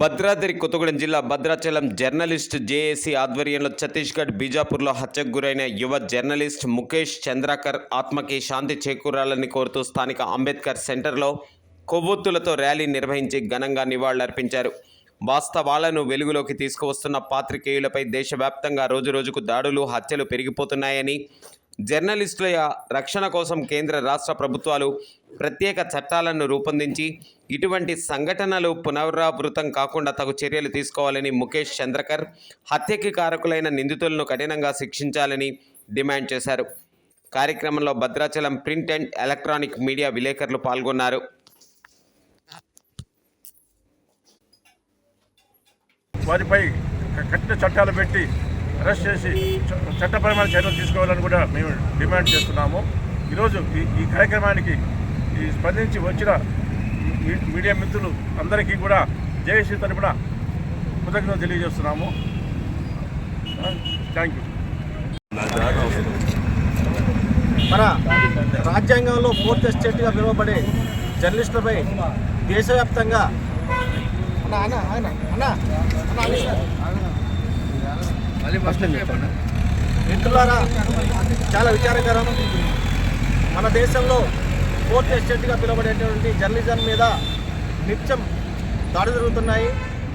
భద్రాద్రి కొత్తగూడెం జిల్లా Bhadrachalam journalist JAC ఆధ్వర్యంలో ఛత్తీస్గఢ్ బీజాపూర్లో హత్యకు గురైన యువ జర్నలిస్ట్ ముఖేష్ చంద్రాకర్ ఆత్మకి శాంతి చేకూరాలని కోరుతూ స్థానిక అంబేద్కర్ సెంటర్లో కొవ్వొత్తులతో ర్యాలీ నిర్వహించి ఘనంగా నివాళులర్పించారు. వాస్తవాలను వెలుగులోకి తీసుకువస్తున్న పాత్రికేయులపై దేశవ్యాప్తంగా రోజురోజుకు దాడులు హత్యలు పెరిగిపోతున్నాయని జర్నలిస్టుల రక్షణ కోసం కేంద్ర రాష్ట్ర ప్రభుత్వాలు ప్రత్యేక చట్టాలను రూపొందించి ఇటువంటి సంఘటనలు పునరావృతం కాకుండా తగు చర్యలు తీసుకోవాలని ముఖేష్ చంద్రకర్ హత్యకి కారకులైన నిందితులను కఠినంగా శిక్షించాలని డిమాండ్ చేశారు. కార్యక్రమంలో Bhadrachalam print and electronic media విలేకరులు పాల్గొన్నారు. వారిపై కఠిన చట్టాలు పెట్టి అరెస్ట్ చేసి చ- చట్టపరమైన చర్యలు తీసుకోవాలని కూడా మేము డిమాండ్ చేస్తున్నాము ఈరోజు ఈ ఈ కార్యక్రమానికి ఈ స్పందించి వచ్చిన మీడియా మిత్రులు అందరికీ కూడా జయశ్రీ తరపున కృతజ్ఞత తెలియజేస్తున్నాము థ్యాంక్ యూ మన రాజ్యాంగంలో ఫోర్త్ ఎస్టేట్గా పిలువబడే జర్నలిస్టులపై దేశవ్యాప్తంగా అన్న అన్న అన్న అన్న సార్. మిత్రులారా చాలా విచారకరం. మన దేశంలో ఫోర్త్ ఎస్టేట్గా పిలువబడేటువంటి జర్నలిజం మీద నిత్యం దాడులు జరుగుతున్నాయి.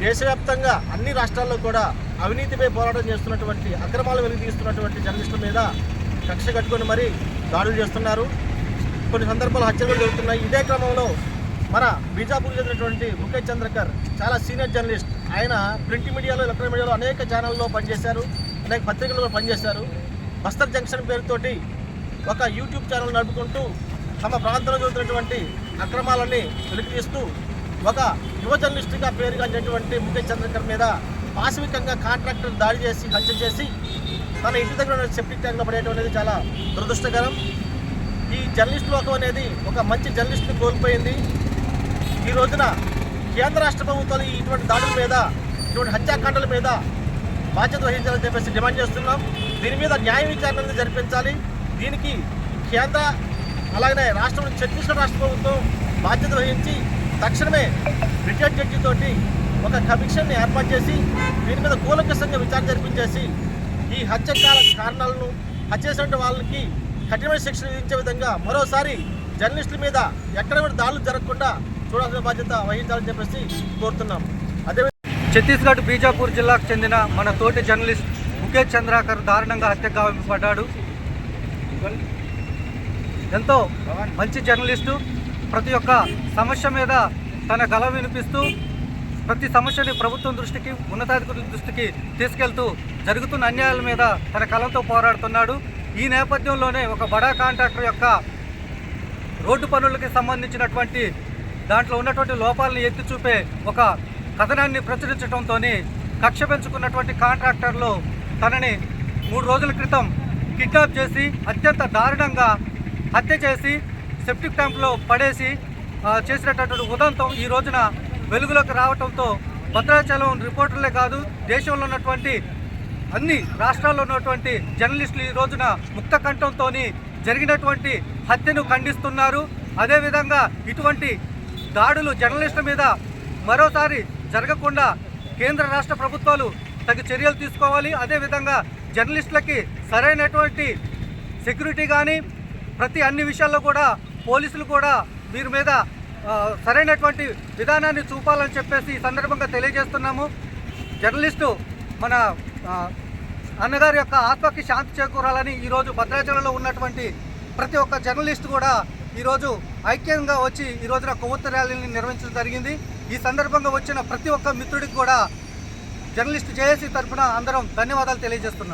దేశవ్యాప్తంగా అన్ని రాష్ట్రాల్లో కూడా అవినీతిపై పోరాటం చేస్తున్నటువంటి అక్రమాలు వెలికి తీస్తున్నటువంటి జర్నలిస్టుల మీద కక్ష కట్టుకొని మరీ దాడులు చేస్తున్నారు. కొన్ని సందర్భాలు హత్యలు జరుగుతున్నాయి. ఇదే క్రమంలో మన బీజాపూర్ చెందినటువంటి ముఖేష్ చంద్రకర్ చాలా సీనియర్ జర్నలిస్ట్. ఆయన ప్రింట్ మీడియాలో ఎలక్ట్రానిక్ మీడియాలో అనేక ఛానల్లో పనిచేశారు అనేక పత్రికల్లో పనిచేశారు. బస్తర్ జంక్షన్ పేరుతోటి ఒక యూట్యూబ్ ఛానల్ నడుపుకుంటూ తమ ప్రాంతంలో జరుగుతున్నటువంటి అక్రమాలని వెలికితీస్తూ ఒక యువ జర్నలిస్టుగా పేరుగాంచినటువంటి ముఖేష్ చంద్రకర్ మీద పాశవికంగా కాంట్రాక్టర్ దాడి చేసి హత్య చేసి తన ఇంటి దగ్గర సెప్టిక్ ట్యాంక్లో పడేయడం అనేది చాలా దురదృష్టకరం. ఈ జర్నలిస్ట్ లోకం అనేది ఒక మంచి జర్నలిస్ట్ని కోల్పోయింది. ఈ రోజున కేంద్ర రాష్ట్ర ప్రభుత్వాలు ఈ ఇటువంటి దాడుల మీద ఇటువంటి హత్యాకాండల మీద బాధ్యత వహించాలని చెప్పేసి డిమాండ్ చేస్తున్నాం. దీని మీద న్యాయ విచారణ జరిపించాలి. దీనికి కేంద్ర అలాగనే రాష్ట్రం ఛత్తీస్గఢ్ రాష్ట్ర ప్రభుత్వం బాధ్యత వహించి తక్షణమే రిటైర్డ్ జడ్జితోటి ఒక కమిషన్ ఏర్పాటు చేసి దీని మీద కూలంకషంగా విచారణ జరిపించేసి ఈ హత్యకాల కారణాలను హత్య చేసినటువంటి వాళ్ళకి కఠినమైన శిక్షణ విధించే విధంగా మరోసారి జర్నలిస్టుల మీద ఎక్కడ కూడా దాడులు జరగకుండా చూడాల్సిన బాధ్యత వహించాలని చెప్పేసి కోరుతున్నాం. అదే ఛత్తీస్గఢ్ బీజాపూర్ జిల్లాకు చెందిన మన తోటి జర్నలిస్ట్ ముఖేష్ చంద్రాకర్ దారుణంగా హత్య గావింపబడ్డాడు. ఎంతో మంచి జర్నలిస్టు ప్రతి ఒక్క సమస్య మీద తన గల వినిపిస్తూ ప్రతి సమస్యని ప్రభుత్వం దృష్టికి ఉన్నతాధికారుల దృష్టికి తీసుకెళ్తూ జరుగుతున్న అన్యాయాల మీద తన కలంతో పోరాడుతున్నాడు. ఈ నేపథ్యంలోనే ఒక బడా కాంట్రాక్టర్ యొక్క రోడ్డు పనులకి సంబంధించినటువంటి దాంట్లో ఉన్నటువంటి లోపాలను ఎత్తి చూపే ఒక కథనాన్ని ప్రచురించడంతో కక్ష పెంచుకున్నటువంటి కాంట్రాక్టర్లు తనని మూడు రోజుల క్రితం కిడ్నాప్ చేసి అత్యంత దారుణంగా హత్య చేసి సెప్టిక్ ట్యాంక్లో పడేసి చేసినటువంటి ఉదంతం ఈ రోజున వెలుగులోకి రావడంతో భద్రాచలం రిపోర్టర్లే కాదు దేశంలో ఉన్నటువంటి అన్ని రాష్ట్రాల్లో ఉన్నటువంటి జర్నలిస్టులు ఈ రోజున ముక్త కంఠంతో జరిగినటువంటి హత్యను ఖండిస్తున్నారు. అదేవిధంగా ఇటువంటి దాడులు జర్నలిస్టుల మీద మరోసారి జరగకుండా కేంద్ర రాష్ట్ర ప్రభుత్వాలు తగు చర్యలు తీసుకోవాలి. అదేవిధంగా జర్నలిస్టులకి సరైనటువంటి సెక్యూరిటీ కానీ ప్రతి అన్ని విషయాల్లో కూడా పోలీసులు కూడా వీరి మీద సరైనటువంటి విధానాన్ని చూపాలని చెప్పేసి ఈ సందర్భంగా తెలియజేస్తున్నాము. జర్నలిస్టు మన అన్నగారి యొక్క ఆత్మకి శాంతి చేకూరాలని ఈరోజు భద్రాచలంలో ఉన్నటువంటి ప్రతి ఒక్క జర్నలిస్ట్ కూడా ఈరోజు ఐక్యంగా వచ్చి ఈ రోజున కొవ్వొత్త ర్యాలీని నిర్వహించడం జరిగింది. ఈ సందర్భంగా వచ్చిన ప్రతి ఒక్క మిత్రుడికి కూడా జర్నలిస్ట్ జేఏసీ తరఫున అందరం ధన్యవాదాలు తెలియజేస్తున్నాం.